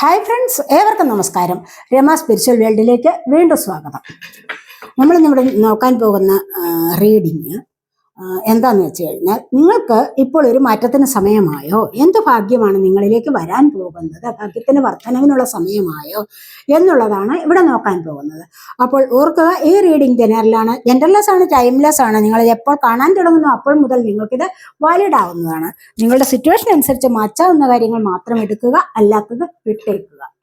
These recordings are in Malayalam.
ഹായ് ഫ്രണ്ട്സ് ഏവർക്കും നമസ്കാരം. രമ സ്പിരിച്വൽ വേൾഡിലേക്ക് വീണ്ടും സ്വാഗതം. നമ്മൾ നമ്മുടെ നോക്കാൻ പോകുന്ന റീഡിങ് എന്താന്ന് വെച്ച് കഴിഞ്ഞാൽ നിങ്ങൾക്ക് ഇപ്പോൾ ഒരു മാറ്റത്തിന് സമയമായോ? എന്ത് ഭാഗ്യമാണ് നിങ്ങളിലേക്ക് വരാൻ പോകുന്നത്? ഭാഗ്യത്തിന് വർധനവിനുള്ള സമയമായോ? എന്നുള്ളതാണ് ഇവിടെ നോക്കാൻ പോകുന്നത്. അപ്പോൾ ഓർക്കുക ഈ റീഡിംഗ് ജനറലാണ് ജനറൽലെസ് ആണ് ടൈംലെസ് ആണ്. നിങ്ങൾ എപ്പോൾ കാണാൻ തുടങ്ങുന്നു അപ്പോൾ മുതൽ നിങ്ങൾക്കിത് വാലിഡ് ആവുന്നതാണ്. നിങ്ങളുടെ സിറ്റുവേഷൻ അനുസരിച്ച് മാറ്റാവുന്ന കാര്യങ്ങൾ മാത്രം എടുക്കുക അല്ലാത്തത് വിട്ടേക്കുക.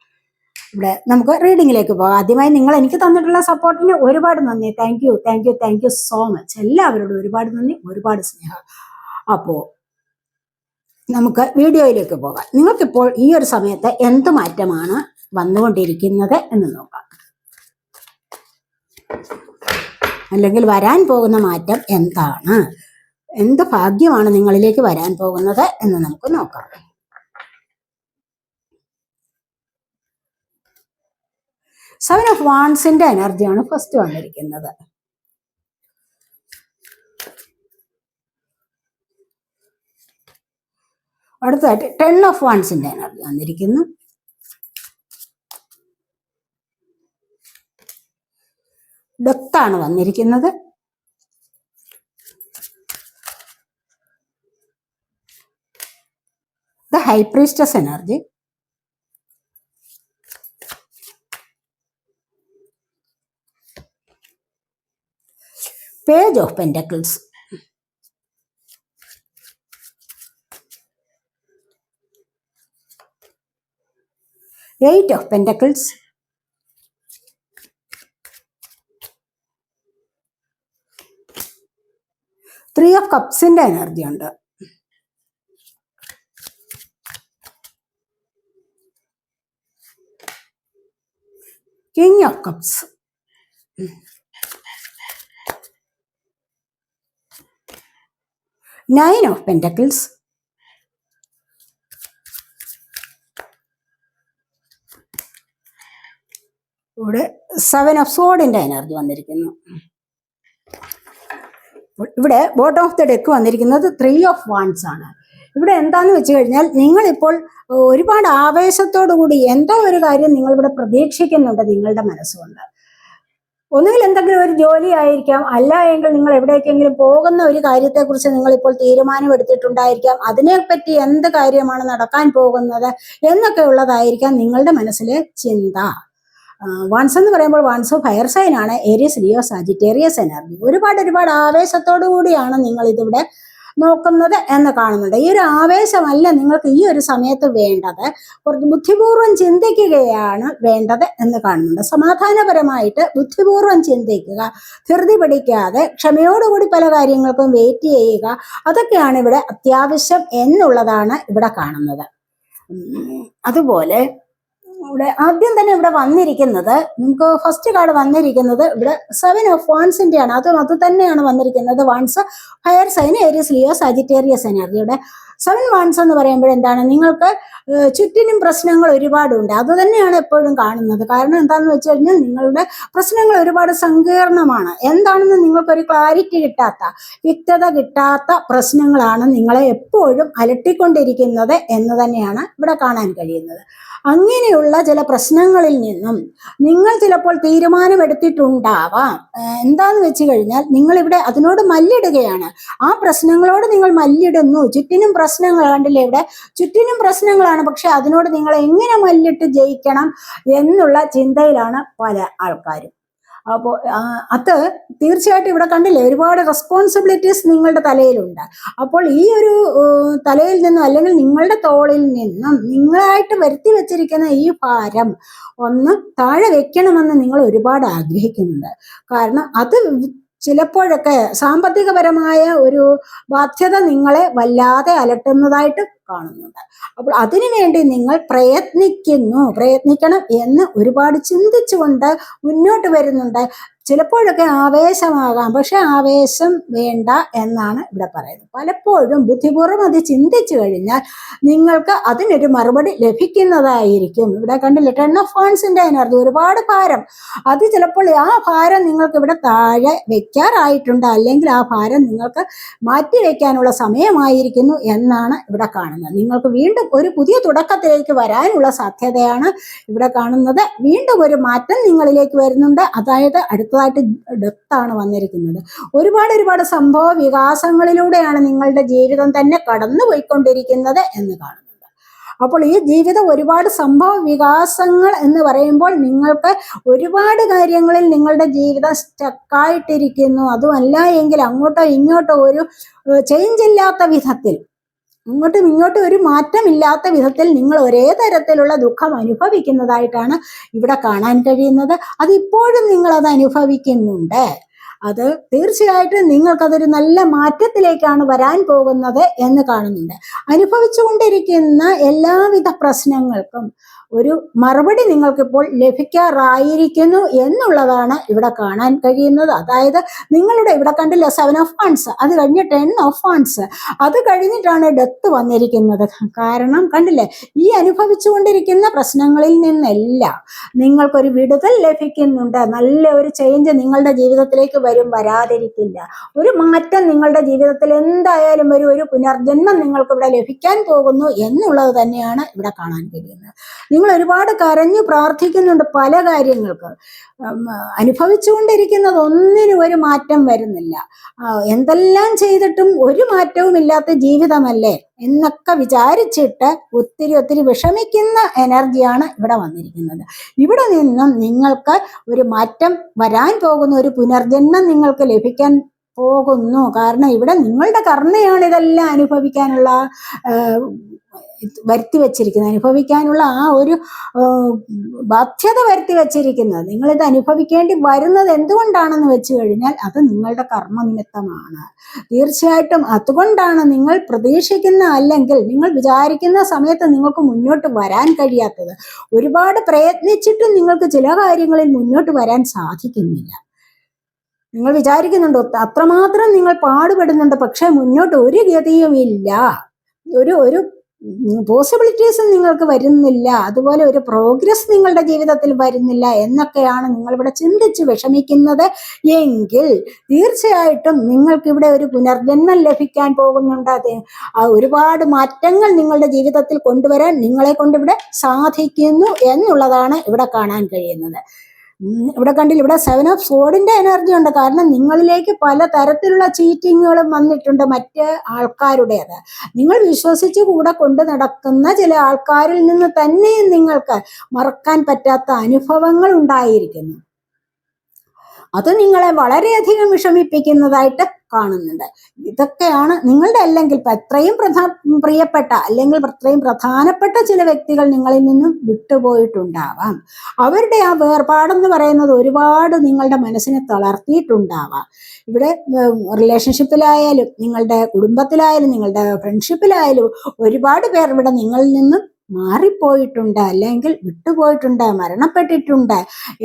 ഇവിടെ നമുക്ക് റീഡിങ്ങിലേക്ക് പോകാം. ആദ്യമായി നിങ്ങൾ എനിക്ക് തന്നിട്ടുള്ള സപ്പോർട്ടിന് ഒരുപാട് നന്ദി. Thank you thank you thank you so much എല്ലാവരോടും ഒരുപാട് നന്ദി ഒരുപാട് സ്നേഹം. അപ്പോൾ നമുക്ക് വീഡിയോയിലേക്ക് പോകാം. നിങ്ങൾക്കിപ്പോൾ ഈ ഒരു സമയത്ത് എന്ത് മാറ്റമാണ് വന്നുകൊണ്ടിരിക്കുന്നത് എന്ന് നോക്കാം. അല്ലെങ്കിൽ വരാൻ പോകുന്ന മാറ്റം എന്താണ്? എന്ത് ഭാഗ്യമാണ് നിങ്ങളിലേക്ക് വരാൻ പോകുന്നത് എന്ന് നമുക്ക് നോക്കാം. സെവൻ ഓഫ് വാൺസിന്റെ എനർജിയാണ് ഫസ്റ്റ് വന്നിരിക്കുന്നത്. അടുത്തതായിട്ട് ടെൻ ഓഫ് വാൺസിന്റെ എനർജി വന്നിരിക്കുന്നു. ഡെത്താണ് വന്നിരിക്കുന്നത്. The high priestess energy page of pentacles. Eight of pentacles. Three of കപ്സിന്റെ energy ഉണ്ട് king of cups. Nine of pentacles ഇവിടെ സെവൻ ഓഫ് സോഡിന്റെ എനർജി വന്നിരിക്കുന്നു. ഇവിടെ ബോട്ടം ഓഫ് ദ ഡെക്ക് വന്നിരിക്കുന്നത് ത്രീ ഓഫ് വൺസ് ആണ്. ഇവിടെ എന്താന്ന് വെച്ച് കഴിഞ്ഞാൽ നിങ്ങളിപ്പോൾ ഒരുപാട് ആവേശത്തോടു കൂടി എന്തോ ഒരു കാര്യം നിങ്ങളിവിടെ പ്രതീക്ഷിക്കുന്നുണ്ട് നിങ്ങളുടെ മനസ്സുകൊണ്ട്. ഒന്നുകിൽ എന്തെങ്കിലും ഒരു ജോലി ആയിരിക്കാം. അല്ല എങ്കിൽ നിങ്ങൾ എവിടേക്കെങ്കിലും പോകുന്ന ഒരു കാര്യത്തെക്കുറിച്ച് നിങ്ങൾ ഇപ്പോൾ തീരുമാനമെടുത്തിട്ടുണ്ടായിരിക്കാം അതിനെപ്പറ്റി എന്ത് കാര്യമാണ് നടക്കാൻ പോകുന്നത് എന്നൊക്കെ ഉള്ളതായിരിക്കാം നിങ്ങളുടെ മനസ്സിലെ ചിന്ത. വൺസ് എന്ന് പറയുമ്പോൾ വൺസ് ഫയർ സൈൻ ആണ്. ഏരിയസ് ലിയോ സാജിറ്റേറിയസ് എനർജി ഒരുപാട് ഒരുപാട് ആവേശത്തോടു കൂടിയാണ് നിങ്ങൾ ഇതിവിടെ നോക്കുന്നത് എന്ന് കാണുന്നുണ്ട്. ഈ ഒരു ആവേശമല്ല നിങ്ങൾക്ക് ഈ ഒരു സമയത്ത് വേണ്ടത്. കുറച്ച് ബുദ്ധിപൂർവം ചിന്തിക്കുകയാണ് വേണ്ടത് എന്ന് കാണുന്നുണ്ട്. സമാധാനപരമായിട്ട് ബുദ്ധിപൂർവം ചിന്തിക്കുക ധൃതി പിടിക്കാതെ ക്ഷമയോടുകൂടി പല കാര്യങ്ങൾക്കും വെയിറ്റ് ചെയ്യുക അതൊക്കെയാണ് ഇവിടെ അത്യാവശ്യം എന്നുള്ളതാണ് ഇവിടെ കാണുന്നത്. അതുപോലെ ഇവിടെ ആദ്യം തന്നെ ഇവിടെ വന്നിരിക്കുന്നത് നമുക്ക് ഫസ്റ്റ് കാർഡ് വന്നിരിക്കുന്നത് ഇവിടെ സെവൻ ഓഫ് വാൺസിന്റെ ആണ് അത് അത് തന്നെയാണ് വന്നിരിക്കുന്നത്. Wands fire sign Aries Leo Sagittarius എനർജിയുടെ സെവൻ വൺസ് എന്ന് പറയുമ്പോൾ എന്താണ്? നിങ്ങൾക്ക് ചുറ്റിനും പ്രശ്നങ്ങൾ ഒരുപാടുണ്ട്. അത് തന്നെയാണ് എപ്പോഴും കാണുന്നത്. കാരണം എന്താണെന്ന് വെച്ച് കഴിഞ്ഞാൽ നിങ്ങളുടെ പ്രശ്നങ്ങൾ ഒരുപാട് സങ്കീർണമാണ്. എന്താണെന്ന് നിങ്ങൾക്കൊരു ക്ലാരിറ്റി കിട്ടാത്ത വ്യക്തത കിട്ടാത്ത പ്രശ്നങ്ങളാണ് നിങ്ങളെ എപ്പോഴും അലട്ടിക്കൊണ്ടിരിക്കുന്നത് എന്ന് തന്നെയാണ് ഇവിടെ കാണാൻ കഴിയുന്നത്. അങ്ങനെയുള്ള ചില പ്രശ്നങ്ങളിൽ നിന്നും നിങ്ങൾ ചിലപ്പോൾ തീരുമാനമെടുത്തിട്ടുണ്ടാവാം. എന്താന്ന് വെച്ച് കഴിഞ്ഞാൽ നിങ്ങളിവിടെ അതിനോട് മല്ലിടുകയാണ്. ആ പ്രശ്നങ്ങളോട് നിങ്ങൾ മല്ലിടുന്നു. ചുറ്റിനും പ്രശ്നങ്ങൾ കണ്ടില്ലേ ഇവിടെ? ചുറ്റിനും പ്രശ്നങ്ങളാണ്. പക്ഷെ അതിനോട് നിങ്ങൾ എങ്ങനെ മല്ലിട്ട് ജയിക്കണം എന്നുള്ള ചിന്തയിലാണ് പല ആൾക്കാരും. അപ്പോൾ അത് തീർച്ചയായിട്ടും ഇവിടെ കണ്ടില്ലേ ഒരുപാട് റെസ്പോൺസിബിലിറ്റീസ് നിങ്ങളുടെ തലയിലുണ്ട്. അപ്പോൾ ഈ ഒരു തലയിൽ നിന്നും അല്ലെങ്കിൽ നിങ്ങളുടെ തോളിൽ നിന്നും നിങ്ങളായിട്ട് വരുത്തി വെച്ചിരിക്കുന്ന ഈ ഭാരം ഒന്ന് താഴെ വെക്കണമെന്ന് നിങ്ങൾ ഒരുപാട് ആഗ്രഹിക്കുന്നുണ്ട്. കാരണം അത് ചിലപ്പോഴൊക്കെ സാമ്പത്തികപരമായ ഒരു ബാധ്യത നിങ്ങളെ വല്ലാതെ അലട്ടുന്നതായിട്ട് കാണുന്നുണ്ട്. അപ്പോൾ അതിനുവേണ്ടി നിങ്ങൾ പ്രയത്നിക്കുന്നു പ്രയത്നിക്കണം എന്ന് ഒരുപാട് ചിന്തിച്ചുകൊണ്ട് മുന്നോട്ട് വരുന്നുണ്ട്. ചിലപ്പോഴൊക്കെ ആവേശമാകാം പക്ഷെ ആവേശം വേണ്ട എന്നാണ് ഇവിടെ പറയുന്നത്. പലപ്പോഴും ബുദ്ധിപൂർവം അത് ചിന്തിച്ചു കഴിഞ്ഞാൽ നിങ്ങൾക്ക് അതിനൊരു മറുപടി ലഭിക്കുന്നതായിരിക്കും. ഇവിടെ കണ്ടില്ല ടെൻ ഓഫ് ഫാൻസിന്റെ എനർജി ഒരുപാട് ഭാരം. അത് ചിലപ്പോൾ ആ ഭാരം നിങ്ങൾക്ക് ഇവിടെ താഴെ വെക്കാറായിട്ടുണ്ട് അല്ലെങ്കിൽ ആ ഭാരം നിങ്ങൾക്ക് മാറ്റി വെക്കാനുള്ള സമയമായിരിക്കുന്നു എന്നാണ് ഇവിടെ കാണുന്നത്. നിങ്ങൾക്ക് വീണ്ടും ഒരു പുതിയ തുടക്കത്തിലേക്ക് വരാനുള്ള സാധ്യതയാണ് ഇവിടെ കാണുന്നത്. വീണ്ടും ഒരു മാറ്റം നിങ്ങളിലേക്ക് വരുന്നുണ്ട്. അതായത് അടുത്തതായിട്ട് ഡെത്താണ് വന്നിരിക്കുന്നത്. ഒരുപാട് ഒരുപാട് സംഭവ വികാസങ്ങളിലൂടെയാണ് നിങ്ങളുടെ ജീവിതം തന്നെ കടന്നു പോയിക്കൊണ്ടിരിക്കുന്നത് എന്ന് കാണുന്നു അപ്പോൾ ഈ ജീവിതം ഒരുപാട് സംഭവ വികാസങ്ങൾ എന്ന് പറയുമ്പോൾ നിങ്ങൾക്ക് ഒരുപാട് കാര്യങ്ങളിൽ നിങ്ങളുടെ ജീവിതം സ്റ്റക്കായിട്ടിരിക്കുന്നു അതുമല്ല എങ്കിൽ അങ്ങോട്ടോ ഇങ്ങോട്ടോ ഒരു ചേഞ്ച് ഇല്ലാത്ത വിധത്തിൽ അങ്ങോട്ടും ഇങ്ങോട്ടും ഒരു മാറ്റമില്ലാത്ത വിധത്തിൽ നിങ്ങൾ ഒരേ തരത്തിലുള്ള ദുഃഖം അനുഭവിക്കുന്നതായിട്ടാണ് ഇവിടെ കാണാൻ കഴിയുന്നത്. അത് ഇപ്പോഴും നിങ്ങൾ അത് അനുഭവിക്കുന്നുണ്ട്. അത് തീർച്ചയായിട്ടും നിങ്ങൾക്കതൊരു നല്ല മാറ്റത്തിലേക്കാണ് വരാൻ പോകുന്നത് എന്ന് കാണുന്നുണ്ട്. അനുഭവിച്ചുകൊണ്ടിരിക്കുന്ന എല്ലാവിധ പ്രശ്നങ്ങൾക്കും ഒരു മറുപടി നിങ്ങൾക്കിപ്പോൾ ലഭിക്കാറായിരിക്കുന്നു എന്നുള്ളതാണ് ഇവിടെ കാണാൻ കഴിയുന്നത്. അതായത് നിങ്ങളുടെ ഇവിടെ കണ്ടില്ല സെവൻ ഓഫ് ഫണ്ട്സ് അത് കഴിഞ്ഞ് ടെൻ ഓഫ് ഫണ്ട്സ് അത് കഴിഞ്ഞിട്ടാണ് ഡെത്ത് വന്നിരിക്കുന്നത്. കാരണം കണ്ടില്ലേ ഈ അനുഭവിച്ചുകൊണ്ടിരിക്കുന്ന പ്രശ്നങ്ങളിൽ നിന്നെല്ലാം നിങ്ങൾക്കൊരു വിടുതൽ ലഭിക്കുന്നുണ്ട്. നല്ല ഒരു ചേഞ്ച് നിങ്ങളുടെ ജീവിതത്തിലേക്ക് വരും വരാതിരിക്കില്ല. ഒരു മാറ്റം നിങ്ങളുടെ ജീവിതത്തിൽ എന്തായാലും ഒരു ഒരു പുനർജന്മം നിങ്ങൾക്കിവിടെ ലഭിക്കാൻ പോകുന്നു എന്നുള്ളത് തന്നെയാണ് ഇവിടെ കാണാൻ കഴിയുന്നത്. നിങ്ങൾ ഒരുപാട് കരഞ്ഞു പ്രാർത്ഥിക്കുന്നുണ്ട് പല കാര്യങ്ങൾക്ക്. അനുഭവിച്ചുകൊണ്ടിരിക്കുന്നത് ഒന്നിനും ഒരു മാറ്റം വരുന്നില്ല. എന്തെല്ലാം ചെയ്തിട്ടും ഒരു മാറ്റവും ഇല്ലാത്ത ജീവിതമല്ലേ എന്നൊക്കെ വിചാരിച്ചിട്ട് ഒത്തിരി ഒത്തിരി വിഷമിക്കുന്ന എനർജിയാണ് ഇവിടെ വന്നിരിക്കുന്നത്. ഇവിടെ നിന്നും നിങ്ങൾക്ക് ഒരു മാറ്റം വരാൻ പോകുന്ന ഒരു പുനർജന്മം നിങ്ങൾക്ക് ലഭിക്കാൻ പോകുന്നു. കാരണം ഇവിടെ നിങ്ങളുടെ കർണയാണ് ഇതെല്ലാം അനുഭവിക്കാനുള്ള വരുത്തി വച്ചിരിക്കുന്നത്. അനുഭവിക്കാനുള്ള ആ ഒരു ബാധ്യത വരുത്തി വച്ചിരിക്കുന്നത്. നിങ്ങളിത് അനുഭവിക്കേണ്ടി വരുന്നത് എന്തുകൊണ്ടാണെന്ന് വെച്ചു കഴിഞ്ഞാൽ അത് നിങ്ങളുടെ കർമ്മനിമിത്തമാണ്. തീർച്ചയായിട്ടും അതുകൊണ്ടാണ് നിങ്ങൾ പ്രതീക്ഷിക്കുന്ന അല്ലെങ്കിൽ നിങ്ങൾ വിചാരിക്കുന്ന സമയത്ത് നിങ്ങൾക്ക് മുന്നോട്ട് വരാൻ കഴിയാത്തത്. ഒരുപാട് പ്രയത്നിച്ചിട്ടും നിങ്ങൾക്ക് ചില കാര്യങ്ങളിൽ മുന്നോട്ട് വരാൻ സാധിക്കുന്നില്ല. നിങ്ങൾ വിചാരിക്കുന്നുണ്ടോ അത്രമാത്രം നിങ്ങൾ പാടുപെടുന്നുണ്ട് പക്ഷെ മുന്നോട്ട് ഒരു ഗതിയും ഇല്ല. ഒരു ഒരു പോസിബിലിറ്റീസും നിങ്ങൾക്ക് വരുന്നില്ല. അതുപോലെ ഒരു പ്രോഗ്രസ് നിങ്ങളുടെ ജീവിതത്തിൽ വരുന്നില്ല എന്നൊക്കെയാണ് നിങ്ങളിവിടെ ചിന്തിച്ച് വിഷമിക്കുന്നത് എങ്കിൽ തീർച്ചയായിട്ടും നിങ്ങൾക്കിവിടെ ഒരു പുനർജന്മം ലഭിക്കാൻ പോകുന്നുണ്ട്. ഒരുപാട് മാറ്റങ്ങൾ നിങ്ങളുടെ ജീവിതത്തിൽ കൊണ്ടുവരാൻ നിങ്ങളെ കൊണ്ടിവിടെ സാധിക്കുന്നു എന്നുള്ളതാണ് ഇവിടെ കാണാൻ കഴിയുന്നത്. ഇവിടെ കണ്ടില്ല ഇവിടെ സെവൻ ഓഫ് സോഡിന്റെ എനർജി ഉണ്ട്. കാരണം നിങ്ങളിലേക്ക് പല തരത്തിലുള്ള ചീറ്റിങ്ങുകളും വന്നിട്ടുണ്ട് മറ്റ് ആൾക്കാരുടേത്. നിങ്ങൾ വിശ്വസിച്ച് കൂടെ കൊണ്ട് നടക്കുന്ന ചില ആൾക്കാരിൽ നിന്ന് തന്നെ നിങ്ങൾക്ക് മറക്കാൻ പറ്റാത്ത അനുഭവങ്ങൾ ഉണ്ടായിരിക്കുന്നു. അത് നിങ്ങളെ വളരെയധികം വിഷമിപ്പിക്കുന്നതായിട്ട് കാണുന്നുണ്ട് ഇതൊക്കെയാണ് നിങ്ങളുടെ അല്ലെങ്കിൽ അത്രയും പ്രധാ പ്രിയപ്പെട്ട അല്ലെങ്കിൽ അത്രയും പ്രധാനപ്പെട്ട ചില വ്യക്തികൾ നിങ്ങളിൽ നിന്നും വിട്ടുപോയിട്ടുണ്ടാവാം. അവരുടെ ആ വേർപാടെന്ന് പറയുന്നത് ഒരുപാട് നിങ്ങളുടെ മനസ്സിനെ തളർത്തിയിട്ടുണ്ടാവാം. ഇവിടെ റിലേഷൻഷിപ്പിലായാലും നിങ്ങളുടെ കുടുംബത്തിലായാലും നിങ്ങളുടെ ഫ്രണ്ട്ഷിപ്പിലായാലും ഒരുപാട് പേർ ഇവിടെ നിങ്ങളിൽ നിന്നും മാറിപ്പോയിട്ടുണ്ട് അല്ലെങ്കിൽ വിട്ടുപോയിട്ടുണ്ട് മരണപ്പെട്ടിട്ടുണ്ട്.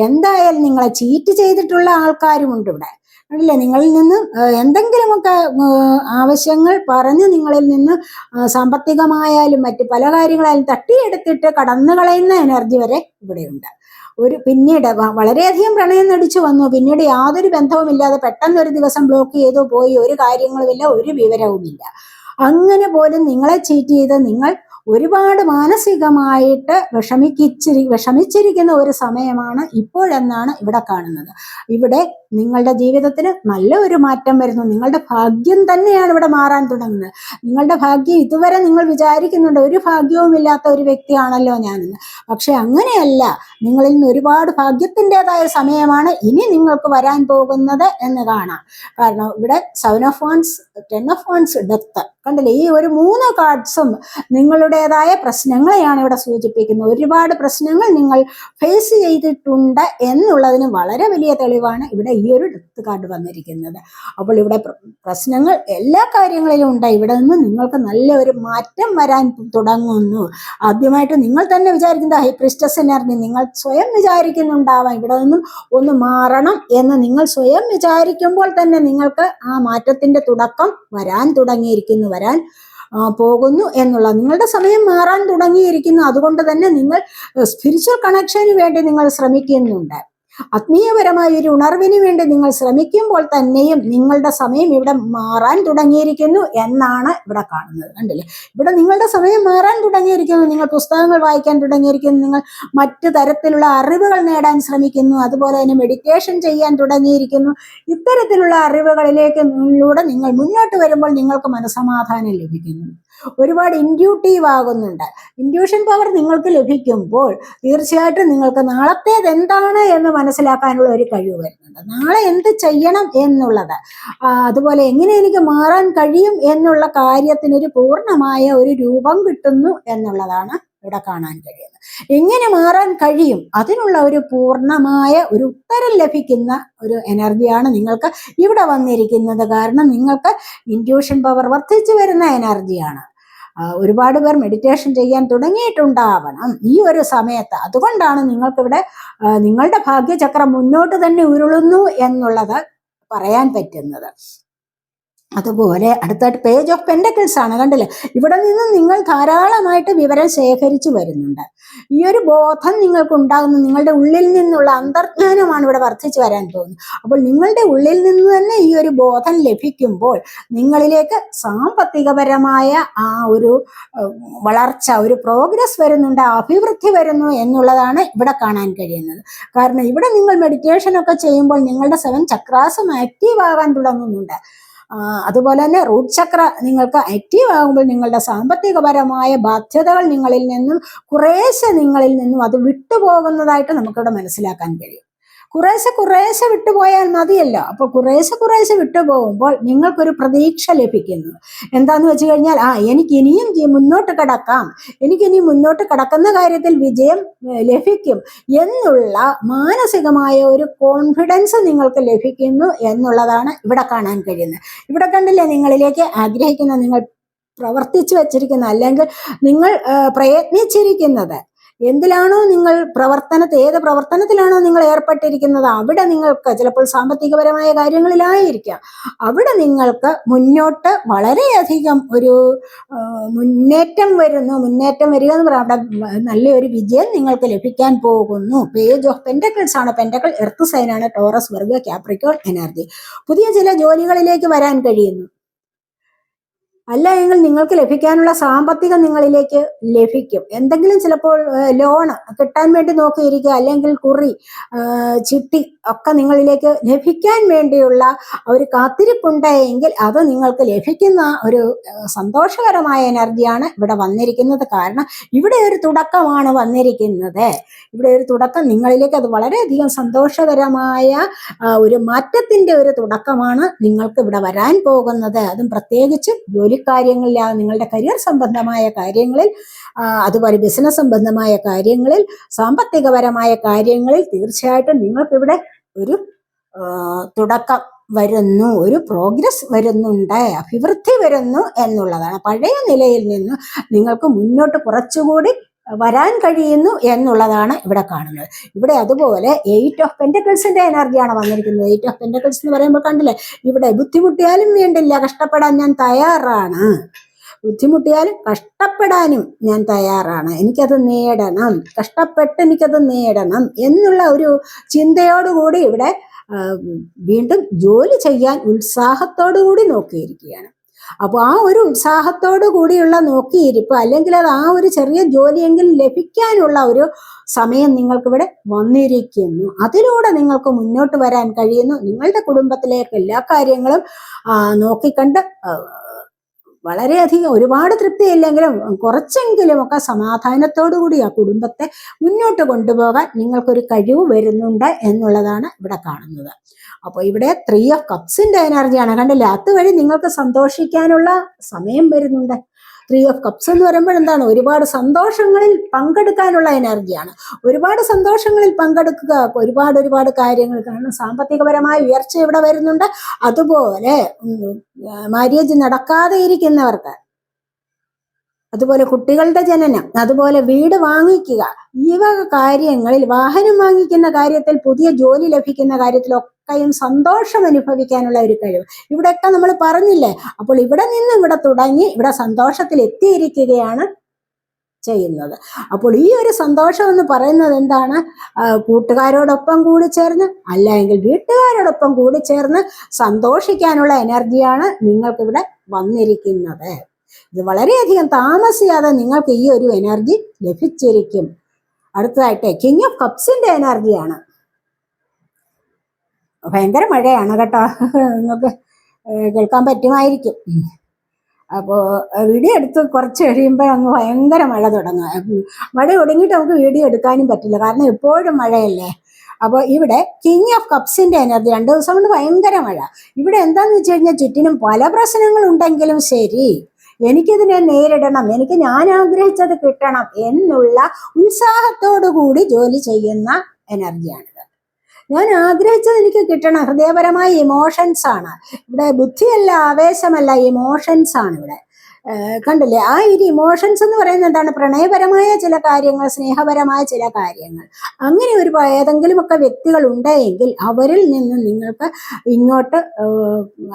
എന്തായാലും നിങ്ങളെ ചീറ്റ് ചെയ്തിട്ടുള്ള ആൾക്കാരുമുണ്ട് ഇവിടെ. അല്ലേ നിങ്ങളിൽ നിന്ന് എന്തെങ്കിലുമൊക്കെ ആവശ്യങ്ങൾ പറഞ്ഞ് നിങ്ങളിൽ നിന്ന് സാമ്പത്തികമായാലും മറ്റ് പല കാര്യങ്ങളായാലും തട്ടിയെടുത്തിട്ട് കടന്നു കളയുന്ന എനർജി വരെ ഇവിടെയുണ്ട്. ഒരു പിന്നീട് വളരെയധികം പ്രണയം നടിച്ചു വന്നു. പിന്നീട് യാതൊരു ബന്ധവുമില്ലാതെ പെട്ടെന്ന് ഒരു ദിവസം ബ്ലോക്ക് ചെയ്തു പോയി. ഒരു കാര്യങ്ങളുമില്ല ഒരു വിവരവുമില്ല. അങ്ങനെ പോലും നിങ്ങളെ ചീറ്റ് ചെയ്ത് നിങ്ങൾ ഒരുപാട് മാനസികമായിട്ട് വിഷമിക്കിച്ചിരി വിഷമിച്ചിരിക്കുന്ന ഒരു സമയമാണ് ഇപ്പോഴെന്നാണ് ഇവിടെ കാണുന്നത്. ഇവിടെ നിങ്ങളുടെ ജീവിതത്തിന് നല്ല ഒരു മാറ്റം വരുന്നു. നിങ്ങളുടെ ഭാഗ്യം തന്നെയാണ് ഇവിടെ മാറാൻ തുടങ്ങുന്നത്. നിങ്ങളുടെ ഭാഗ്യം ഇതുവരെ നിങ്ങൾ വിചാരിക്കുന്നുണ്ട് ഒരു ഭാഗ്യവും ഇല്ലാത്ത ഒരു വ്യക്തിയാണല്ലോ ഞാനെന്ന്. പക്ഷെ അങ്ങനെയല്ല. നിങ്ങളിൽ നിന്ന് ഒരുപാട് ഭാഗ്യത്തിന്റെതായ സമയമാണ് ഇനി നിങ്ങൾക്ക് വരാൻ പോകുന്നത് എന്ന് കാണാം. കാരണം ഇവിടെ seven of wands ten of wands death കണ്ടില്ലേ? ഈ ഒരു മൂന്ന് കാർഡ്സും നിങ്ങളുടെ നിങ്ങളുടേതായ പ്രശ്നങ്ങളെയാണ് ഇവിടെ സൂചിപ്പിക്കുന്നത്. ഒരുപാട് പ്രശ്നങ്ങൾ നിങ്ങൾ ഫേസ് ചെയ്തിട്ടുണ്ട് എന്നുള്ളതിന് വളരെ വലിയ തെളിവാണ് ഇവിടെ ഈ ഒരു ഡെത്ത് കാർഡ് വന്നിരിക്കുന്നത്. അപ്പോൾ ഇവിടെ പ്ര- പ്രശ്നങ്ങൾ എല്ലാ കാര്യങ്ങളിലും ഉണ്ട്. ഇവിടെ നിന്ന് നിങ്ങൾക്ക് നല്ല ഒരു മാറ്റം വരാൻ തുടങ്ങുന്നു. ആദ്യമായിട്ട് നിങ്ങൾ തന്നെ വിചാരിക്കുന്നത് ഹൈ പ്രിസ്റ്റസ് എനർജി നിങ്ങൾ സ്വയം വിചാരിക്കുന്നുണ്ടാവാം. ഇവിടെ നിന്നും ഒന്ന് മാറണം എന്ന് നിങ്ങൾ സ്വയം വിചാരിക്കുമ്പോൾ തന്നെ നിങ്ങൾക്ക് ആ മാറ്റത്തിന്റെ തുടക്കം വരാൻ തുടങ്ങിയിരിക്കുന്നു. വരാൻ പോകുന്നു എന്നുള്ള നിങ്ങളുടെ സമയം മാറാൻ തുടങ്ങിയിരിക്കുന്നു. അതുകൊണ്ട് തന്നെ നിങ്ങൾ സ്പിരിച്വൽ കണക്ഷന് വേണ്ടി നിങ്ങൾ ശ്രമിക്കുന്നുണ്ട്. ആത്മീയപരമായ ഒരു ഉണർവിന് വേണ്ടി നിങ്ങൾ ശ്രമിക്കുമ്പോൾ തന്നെയും നിങ്ങളുടെ സമയം ഇവിടെ മാറാൻ തുടങ്ങിയിരിക്കുന്നു എന്നാണ് ഇവിടെ കാണുന്നത്. കണ്ടില്ലേ? ഇവിടെ നിങ്ങളുടെ സമയം മാറാൻ തുടങ്ങിയിരിക്കുന്നു. നിങ്ങൾ പുസ്തകങ്ങൾ വായിക്കാൻ തുടങ്ങിയിരിക്കുന്നു. നിങ്ങൾ മറ്റു തരത്തിലുള്ള അറിവുകൾ നേടാൻ ശ്രമിക്കുന്നു. അതുപോലെ തന്നെ മെഡിറ്റേഷൻ ചെയ്യാൻ തുടങ്ങിയിരിക്കുന്നു. ഇത്തരത്തിലുള്ള അറിവുകളിലേക്ക് നിങ്ങളിലൂടെ നിങ്ങൾ മുന്നോട്ട് വരുമ്പോൾ നിങ്ങൾക്ക് മനസമാധാനം ലഭിക്കുന്നു. ഒരുപാട് ഇൻഡ്യൂട്ടീവ് ആകുന്നുണ്ട്. ഇൻഡ്യൂഷൻ പവർ നിങ്ങൾക്ക് ലഭിക്കുമ്പോൾ തീർച്ചയായിട്ടും നിങ്ങൾക്ക് നാളത്തേത് എന്താണ് എന്ന് മനസ്സിലാക്കാനുള്ള ഒരു കഴിവ് വരുന്നുണ്ട്. നാളെ എന്ത് ചെയ്യണം എന്നുള്ളത് അതുപോലെ എങ്ങനെ എനിക്ക് മാറാൻ കഴിയും എന്നുള്ള കാര്യത്തിനൊരു പൂർണമായ ഒരു രൂപം കിട്ടുന്നു എന്നുള്ളതാണ് ഇവിടെ കാണാൻ കഴിയുന്നത്. എങ്ങനെ മാറാൻ കഴിയും അതിനുള്ള ഒരു പൂർണമായ ഒരു ഉത്തരം ലഭിക്കുന്ന ഒരു എനർജിയാണ് നിങ്ങൾക്ക് ഇവിടെ വന്നിരിക്കുന്നത്. കാരണം നിങ്ങൾക്ക് ഇൻഡ്യൂഷൻ പവർ വർദ്ധിച്ചു വരുന്ന എനർജിയാണ് ഒരുപാട് പേർ മെഡിറ്റേഷൻ ചെയ്യാൻ തുടങ്ങിയിട്ടുണ്ടാവണം ഈ ഒരു സമയത്ത്. അതുകൊണ്ടാണ് നിങ്ങൾക്കിവിടെ നിങ്ങളുടെ ഭാഗ്യചക്രം മുന്നോട്ട് തന്നെ ഉരുളുന്നു എന്നുള്ളത് പറയാൻ പറ്റുന്നത്. അതുപോലെ അടുത്തായിട്ട് പേജ് ഓഫ് പെൻഡക്കിൾസ് ആണ് കണ്ടില്ലേ? ഇവിടെ നിന്ന് നിങ്ങൾ ധാരാളമായിട്ട് വിവരം ശേഖരിച്ചു വരുന്നുണ്ട്. ഈ ഒരു ബോധം നിങ്ങൾക്ക് ഉണ്ടാകുന്ന. നിങ്ങളുടെ ഉള്ളിൽ നിന്നുള്ള അന്തർജ്ഞാനമാണ് ഇവിടെ വർദ്ധിച്ചു വരാൻ പോകുന്നത്. അപ്പോൾ നിങ്ങളുടെ ഉള്ളിൽ നിന്ന് തന്നെ ഈ ഒരു ബോധം ലഭിക്കുമ്പോൾ നിങ്ങളിലേക്ക് സാമ്പത്തികപരമായ ആ ഒരു വളർച്ച ഒരു പ്രോഗ്രസ് വരുന്നുണ്ട് അഭിവൃദ്ധി വരുന്നു എന്നുള്ളതാണ് ഇവിടെ കാണാൻ കഴിയുന്നത്. കാരണം ഇവിടെ നിങ്ങൾ മെഡിറ്റേഷൻ ഒക്കെ ചെയ്യുമ്പോൾ നിങ്ങളുടെ സെവൻ ചക്രാസും ആക്റ്റീവ് ആകാൻ തുടങ്ങുന്നുണ്ട്. അതുപോലെ തന്നെ റൂട്ട് ചക്ര നിങ്ങൾക്ക് ആക്റ്റീവ് ആകുമ്പോൾ നിങ്ങളുടെ സാമ്പത്തികപരമായ ബാധ്യതകൾ നിങ്ങളിൽ നിന്നും കുറേശ്ശെ നിങ്ങളിൽ നിന്നും അത് വിട്ടുപോകുന്നതായിട്ട് നമുക്കിവിടെ മനസ്സിലാക്കാൻ കഴിയും. കുറേശ്ശെ കുറേശ്ശെ വിട്ടുപോയാൽ മതിയല്ലോ. അപ്പോൾ കുറേശ്ശെ കുറേശ്ശെ വിട്ടുപോകുമ്പോൾ നിങ്ങൾക്കൊരു പ്രതീക്ഷ ലഭിക്കുന്നു. എന്താന്ന് വെച്ച് കഴിഞ്ഞാൽ ആ എനിക്ക് ഇനിയും മുന്നോട്ട് കിടക്കാം. എനിക്കിനി മുന്നോട്ട് കിടക്കുന്ന കാര്യത്തിൽ വിജയം ലഭിക്കും എന്നുള്ള മാനസികമായ ഒരു കോൺഫിഡൻസ് നിങ്ങൾക്ക് ലഭിക്കുന്നു എന്നുള്ളതാണ് ഇവിടെ കാണാൻ കഴിയുന്നത്. ഇവിടെ കണ്ടില്ലേ നിങ്ങളിലേക്ക് ആഗ്രഹിക്കുന്ന നിങ്ങൾ പ്രവർത്തിച്ചു വച്ചിരിക്കുന്ന അല്ലെങ്കിൽ നിങ്ങൾ പ്രയത്നിച്ചിരിക്കുന്നത്. എന്തിലാണോ നിങ്ങൾ പ്രവർത്തനത്തെ ഏത് പ്രവർത്തനത്തിലാണോ നിങ്ങൾ ഏർപ്പെട്ടിരിക്കുന്നത് അവിടെ നിങ്ങൾക്ക് ചിലപ്പോൾ സാമ്പത്തികപരമായ കാര്യങ്ങളിലായിരിക്കാം. അവിടെ നിങ്ങൾക്ക് മുന്നോട്ട് വളരെയധികം ഒരു മുന്നേറ്റം വരുന്നു മുന്നേറ്റം വരിക എന്ന് പറയാം അവിടെ നല്ലൊരു വിജയം നിങ്ങൾക്ക് ലഭിക്കാൻ പോകുന്നു. പേജ് ഓഫ് പെന്റക്കിൾസ് ആണ്. പെന്റക്കിൾ എർത്ത് സൈനാണ് ടോറസ് വർഗ ക്യാപ്രിക്കോൾ എനർജി പുതിയ ചില ജോലികളിലേക്ക് വരാൻ കഴിയുന്നു. അല്ല എങ്കിൽ നിങ്ങൾക്ക് ലഭിക്കാനുള്ള സാമ്പത്തികം നിങ്ങളിലേക്ക് ലഭിക്കും. എന്തെങ്കിലും ചിലപ്പോൾ ലോണ് കിട്ടാൻ വേണ്ടി നോക്കിയിരിക്കുക അല്ലെങ്കിൽ കുറി ചിട്ടി ഒക്കെ നിങ്ങളിലേക്ക് ലഭിക്കാൻ വേണ്ടിയുള്ള ഒരു കാത്തിരിപ്പുണ്ട് എങ്കിൽ അത് നിങ്ങൾക്ക് ലഭിക്കുന്ന ഒരു സന്തോഷകരമായ എനർജിയാണ് ഇവിടെ വന്നിരിക്കുന്നത്. കാരണം ഇവിടെ ഒരു തുടക്കമാണ് വന്നിരിക്കുന്നത്. ഇവിടെ ഒരു തുടക്കം നിങ്ങളിലേക്ക് അത് വളരെയധികം സന്തോഷകരമായ ഒരു മാറ്റത്തിന്റെ ഒരു തുടക്കമാണ് നിങ്ങൾക്ക് ഇവിടെ വരാൻ പോകുന്നത്. അതും പ്രത്യേകിച്ചും ജോലിക്കാര്യങ്ങളിലാണ് നിങ്ങളുടെ കരിയർ സംബന്ധമായ കാര്യങ്ങളിൽ അതുപോലെ ബിസിനസ് സംബന്ധമായ കാര്യങ്ങളിൽ സാമ്പത്തികപരമായ കാര്യങ്ങളിൽ തീർച്ചയായിട്ടും നിങ്ങൾക്കിവിടെ ഒരു തുടക്കം വരുന്നു ഒരു പ്രോഗ്രസ് വരുന്നുണ്ട് അഭിവൃദ്ധി വരുന്നു എന്നുള്ളതാണ്. പഴയ നിലയിൽ നിന്ന് നിങ്ങൾക്ക് മുന്നോട്ട് കുറച്ചുകൂടി വരാൻ കഴിയുന്നു എന്നുള്ളതാണ് ഇവിടെ കാണുന്നത്. ഇവിടെ അതുപോലെ എയ്റ്റ് ഓഫ് പെന്റക്കിൾസിന്റെ എനർജിയാണ് വന്നിരിക്കുന്നത്. എയ്റ്റ് ഓഫ് പെന്റക്കിൾസ് എന്ന് പറയുമ്പോൾ കണ്ടില്ലേ? ഇവിടെ ബുദ്ധിമുട്ടിയാലും വേണ്ടില്ല കഷ്ടപ്പെടാൻ ഞാൻ തയ്യാറാണ്. ബുദ്ധിമുട്ടിയാലും കഷ്ടപ്പെടാനും ഞാൻ തയ്യാറാണ്. എനിക്കത് നേടണം. കഷ്ടപ്പെട്ട് എനിക്കത് നേടണം എന്നുള്ള ഒരു ചിന്തയോടുകൂടി ഇവിടെ വീണ്ടും ജോലി ചെയ്യാൻ ഉത്സാഹത്തോടു കൂടി നോക്കിയിരിക്കുകയാണ്. അപ്പോൾ ആ ഒരു ഉത്സാഹത്തോടു കൂടിയുള്ള നോക്കിയിരിപ്പ് അല്ലെങ്കിൽ അത് ആ ഒരു ചെറിയ ജോലിയെങ്കിലും ലഭിക്കാനുള്ള ഒരു സമയം നിങ്ങൾക്കിവിടെ വന്നിരിക്കുന്നു. അതിലൂടെ നിങ്ങൾക്ക് മുന്നോട്ട് വരാൻ കഴിയുന്നു. നിങ്ങളുടെ കുടുംബത്തിലേക്ക് എല്ലാ കാര്യങ്ങളും നോക്കിക്കണ്ട് വളരെയധികം ഒരുപാട് തൃപ്തിയില്ലെങ്കിലും കുറച്ചെങ്കിലും ഒക്കെ സമാധാനത്തോടു കൂടി ആ കുടുംബത്തെ മുന്നോട്ട് കൊണ്ടുപോകാൻ നിങ്ങൾക്കൊരു കഴിവ് വരുന്നുണ്ട് എന്നുള്ളതാണ് ഇവിടെ കാണുന്നത്. അപ്പോൾ ഇവിടെ ത്രീ ഓഫ് കപ്സിന്റെ എനർജിയാണ് കണ്ടില്ലേ? അതുവഴി നിങ്ങൾക്ക് സന്തോഷിക്കാനുള്ള സമയം വരുന്നുണ്ട്. ത്രീ ഓഫ് കപ്സ് എന്ന് പറയുമ്പോൾ എന്താണ്? ഒരുപാട് സന്തോഷങ്ങളിൽ പങ്കെടുക്കാനുള്ള എനർജിയാണ്. ഒരുപാട് സന്തോഷങ്ങളിൽ പങ്കെടുക്കുക ഒരുപാട് ഒരുപാട് കാര്യങ്ങൾ കാരണം സാമ്പത്തികപരമായ ഉയർച്ച ഇവിടെ വരുന്നുണ്ട്. അതുപോലെ മാര്യേജ് നടക്കാതെ ഇരിക്കുന്നവർക്ക് അതുപോലെ കുട്ടികളുടെ ജനനം അതുപോലെ വീട് വാങ്ങിക്കുക ഈ വക കാര്യങ്ങളിൽ വാഹനം വാങ്ങിക്കുന്ന കാര്യത്തിൽ പുതിയ ജോലി ലഭിക്കുന്ന കാര്യത്തിലൊക്കെയും സന്തോഷം അനുഭവിക്കാനുള്ള ഒരു കഴിവ്. ഇവിടെയൊക്കെ നമ്മൾ പറഞ്ഞില്ലേ? അപ്പോൾ ഇവിടെ നിന്ന് ഇവിടെ തുടങ്ങി ഇവിടെ സന്തോഷത്തിൽ എത്തിയിരിക്കുകയാണ് ചെയ്യുന്നത്. അപ്പോൾ ഈ ഒരു സന്തോഷം എന്ന് പറയുന്നത് എന്താണ്? കൂട്ടുകാരോടൊപ്പം കൂടി ചേർന്ന് അല്ലെങ്കിൽ വീട്ടുകാരോടൊപ്പം കൂടി ചേർന്ന് സന്തോഷിക്കാനുള്ള എനർജിയാണ് നിങ്ങൾക്കിവിടെ വന്നിരിക്കുന്നത്. ഇത് വളരെയധികം താമസിയാതെ നിങ്ങൾക്ക് ഈ ഒരു എനർജി ലഭിച്ചിരിക്കും. അടുത്തതായിട്ട് കിങ് ഓഫ് കപ്സിന്റെ എനർജിയാണ് ഭയങ്കര മഴയാണ് കേട്ടോ. നിങ്ങൾക്ക് കേൾക്കാൻ പറ്റുമായിരിക്കും. അപ്പോൾ വീഡിയോ എടുത്ത് കുറച്ച് കഴിയുമ്പോൾ അങ്ങ് ഭയങ്കര മഴ തുടങ്ങുക മഴ തുടങ്ങിയിട്ട് നമുക്ക് വീഡിയോ എടുക്കാനും പറ്റില്ല. കാരണം എപ്പോഴും മഴയല്ലേ. അപ്പോൾ ഇവിടെ കിങ് ഓഫ് കപ്സിന്റെ എനർജി രണ്ട് ദിവസം കൊണ്ട് ഭയങ്കര മഴ. ഇവിടെ എന്താന്ന് വെച്ച് കഴിഞ്ഞാൽ ചുറ്റിനും പല പ്രശ്നങ്ങളുണ്ടെങ്കിലും ശരി. എനിക്കിതിനെ നേരിടണം. എനിക്ക് ഞാൻ ആഗ്രഹിച്ചത് കിട്ടണം എന്നുള്ള ഉത്സാഹത്തോടു കൂടി ജോലി ചെയ്യുന്ന എനർജിയാണിത് ഞാൻ ആഗ്രഹിച്ചത് എനിക്ക് കിട്ടണം. ഹൃദയപരമായ ഇമോഷൻസ് ആണ്. ഇവിടെ ബുദ്ധിയല്ല ആവേശമല്ല ഇമോഷൻസ് ആണ് ഇവിടെ. കണ്ടില്ലേ? ആ ഒരു ഇമോഷൻസ് എന്ന് പറയുന്നത് എന്താണ്? പ്രണയപരമായ ചില കാര്യങ്ങൾ സ്നേഹപരമായ ചില കാര്യങ്ങൾ. അങ്ങനെ ഒരു ഏതെങ്കിലുമൊക്കെ വ്യക്തികൾ ഉണ്ടെങ്കിൽ അവരിൽ നിന്ന് നിങ്ങൾക്ക് ഇങ്ങോട്ട്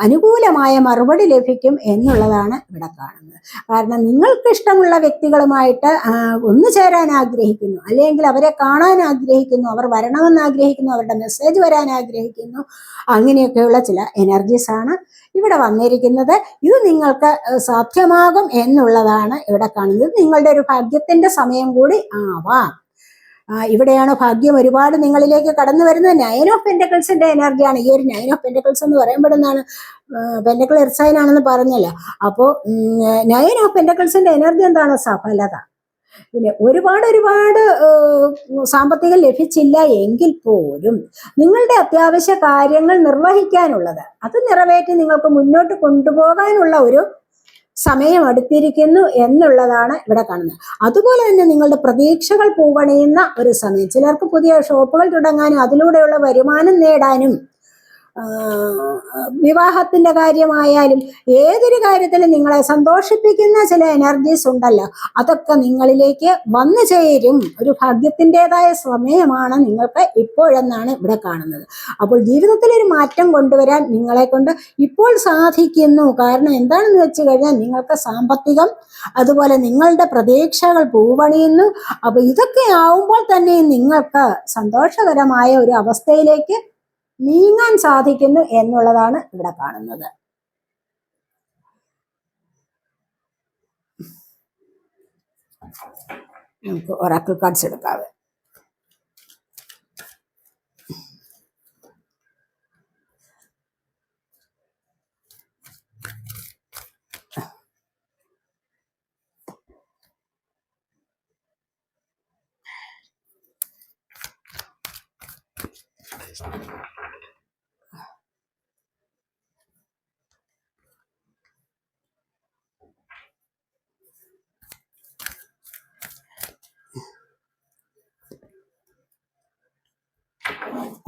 അനുകൂലമായ മറുപടി ലഭിക്കും എന്നുള്ളതാണ് ഇവിടെ കാണുന്നത്. കാരണം നിങ്ങൾക്ക് ഇഷ്ടമുള്ള വ്യക്തികളുമായിട്ട് ഒന്നു ചേരാൻ ആഗ്രഹിക്കുന്നു. അല്ലെങ്കിൽ അവരെ കാണാൻ ആഗ്രഹിക്കുന്നു അവർ വരണമെന്ന് ആഗ്രഹിക്കുന്നു അവരുടെ മെസ്സേജ് വരാൻ ആഗ്രഹിക്കുന്നു. അങ്ങനെയൊക്കെയുള്ള ചില എനർജീസ് ആണ് ഇവിടെ വന്നിരിക്കുന്നത് ഇത് നിങ്ങൾക്ക് സാധ്യമാകും എന്നുള്ളതാണ് ഇവിടെ കാണുന്നത്. നിങ്ങളുടെ ഒരു ഭാഗ്യത്തിന്റെ സമയം കൂടി ആവാം. ഇവിടെയാണ് ഭാഗ്യം ഒരുപാട് നിങ്ങളിലേക്ക് കടന്നു വരുന്നത്. നയൻ ഓഫ് പെന്റക്കിൾസിന്റെ എനർജിയാണ് ഈ ഒരു നയൻ ഓഫ് പെന്റക്കിൾസ് എന്ന് പറയുമ്പോഴെന്നാണ് പെന്റക്കിൾ എർസൈനാണെന്ന് പറഞ്ഞല്ലോ. അപ്പോൾ നയൻ ഓഫ് പെന്റക്കിൾസിന്റെ എനർജി എന്താണ്? സഫലത. പിന്നെ ഒരുപാട് ഒരുപാട് സാമ്പത്തികം ലഭിച്ചില്ല എങ്കിൽ പോലും നിങ്ങളുടെ അത്യാവശ്യ കാര്യങ്ങൾ നിർവഹിക്കാനുള്ളത് അത് നിറവേറ്റി നിങ്ങൾക്ക് മുന്നോട്ട് കൊണ്ടുപോകാനുള്ള ഒരു സമയം അടുത്തിരിക്കുന്നു എന്നുള്ളതാണ് ഇവിടെ കാണുന്നത്. അതുപോലെ തന്നെ നിങ്ങളുടെ പ്രതീക്ഷകൾ പൂവണിയുന്ന ഒരു സമയം. ചിലർക്ക് പുതിയ ഷോപ്പുകൾ തുടങ്ങാനും അതിലൂടെയുള്ള വരുമാനം നേടാനും വിവാഹത്തിന്റെ കാര്യമായാലും ഏതൊരു കാര്യത്തിലും നിങ്ങളെ സന്തോഷിപ്പിക്കുന്ന ചില എനർജീസ് ഉണ്ടല്ലോ. അതൊക്കെ നിങ്ങളിലേക്ക് വന്നു ചേരും. ഒരു ഭാഗ്യത്തിന്റെതായ സമയമാണ് നിങ്ങൾക്ക് ഇപ്പോഴെന്നാണ് ഇവിടെ കാണുന്നത്. അപ്പോൾ ജീവിതത്തിൽ ഒരു മാറ്റം കൊണ്ടുവരാൻ നിങ്ങളെ കൊണ്ട് ഇപ്പോൾ സാധിക്കുന്നു. കാരണം എന്താണെന്ന് വെച്ച് കഴിഞ്ഞാൽ നിങ്ങൾക്ക് സാമ്പത്തികം അതുപോലെ നിങ്ങളുടെ പ്രതീക്ഷകൾ പൂവണിയുന്നു. അപ്പൊ ഇതൊക്കെ ആവുമ്പോൾ തന്നെ നിങ്ങൾക്ക് സന്തോഷകരമായ ഒരു അവസ്ഥയിലേക്ക് നീങ്ങാൻ സാധിക്കുന്നു എന്നുള്ളതാണ് ഇവിടെ കാണുന്നത്. നമുക്ക് ഒറാക്കിൾ കാർഡ്സ് എടുക്കാവേ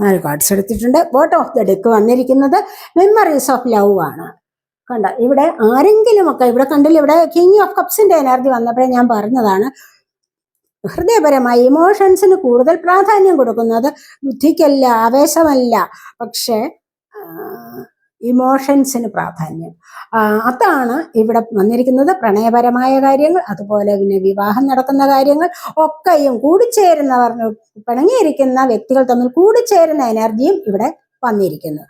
നാല് കാർഡ്സ് എടുത്തിട്ടുണ്ട്. ബോട്ടം ഓഫ് ദ ഡെക്ക് വന്നിരിക്കുന്നത് മെമ്മറീസ് ഓഫ് ലവ് ആണ്. കണ്ട? ഇവിടെ ആരെങ്കിലും ഒക്കെ ഇവിടെ കണ്ടില്ല? ഇവിടെ കിങ് ഓഫ് കപ്സിന്റെ എനർജി വന്നപ്പോഴേ ഞാൻ പറഞ്ഞതാണ്. ഹൃദയപരമായി ഇമോഷൻസിന് കൂടുതൽ പ്രാധാന്യം കൊടുക്കുന്നത് ബുദ്ധിക്കല്ല ആവേശമല്ല. പക്ഷേ ഇമോഷൻസിന് പ്രാധാന്യം. അതാണ് ഇവിടെ വന്നിരിക്കുന്നത് പ്രണയപരമായ കാര്യങ്ങൾ അതുപോലെ പിന്നെ വിവാഹം നടക്കുന്ന കാര്യങ്ങൾ ഒക്കെയും കൂടിച്ചേരുന്നവർ പിണങ്ങിയിരിക്കുന്ന വ്യക്തികൾ തമ്മിൽ കൂടിച്ചേരുന്ന എനർജിയും ഇവിടെ വന്നിരിക്കുന്നു.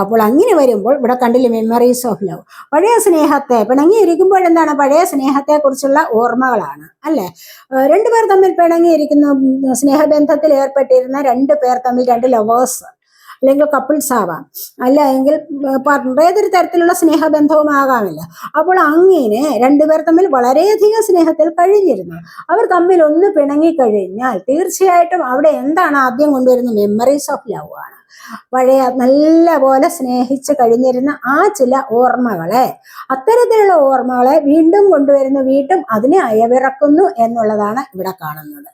അപ്പോൾ അങ്ങനെ വരുമ്പോൾ ഇവിടെ കണ്ടില്ല മെമ്മറീസ് ഓഫ് ലവ് പഴയ സ്നേഹത്തെ പിണങ്ങിയിരിക്കുമ്പോൾ എന്താണ്? പഴയ സ്നേഹത്തെ കുറിച്ചുള്ള ഓർമ്മകളാണ് അല്ലെ? രണ്ടുപേർ തമ്മിൽ പിണങ്ങിയിരിക്കുന്ന സ്നേഹബന്ധത്തിൽ ഏർപ്പെട്ടിരുന്ന രണ്ട് പേർ തമ്മിൽ രണ്ട് ലവേഴ്സ് അല്ലെങ്കിൽ കപ്പിൾസ് ആവാം. അല്ല എങ്കിൽ പാർട്ട്ണർ ഏതൊരു തരത്തിലുള്ള സ്നേഹബന്ധവും ആകാമല്ലോ അപ്പോൾ അങ്ങനെ രണ്ടുപേർ തമ്മിൽ വളരെയധികം സ്നേഹത്തിൽ കഴിഞ്ഞിരുന്നു. അവർ തമ്മിൽ ഒന്ന് പിണങ്ങിക്കഴിഞ്ഞാൽ തീർച്ചയായിട്ടും അവിടെ എന്താണ് ആദ്യം കൊണ്ടുവരുന്നത്? മെമ്മറീസ് ഓഫ് ലവ് ആണ്. പഴയ നല്ല പോലെ സ്നേഹിച്ച് കഴിഞ്ഞിരുന്ന ആ ചില ഓർമ്മകളെ. അത്തരത്തിലുള്ള ഓർമ്മകളെ വീണ്ടും കൊണ്ടുവരുന്നു വീണ്ടും അതിനെ അയവിറക്കുന്നു എന്നുള്ളതാണ് ഇവിടെ കാണുന്നത്.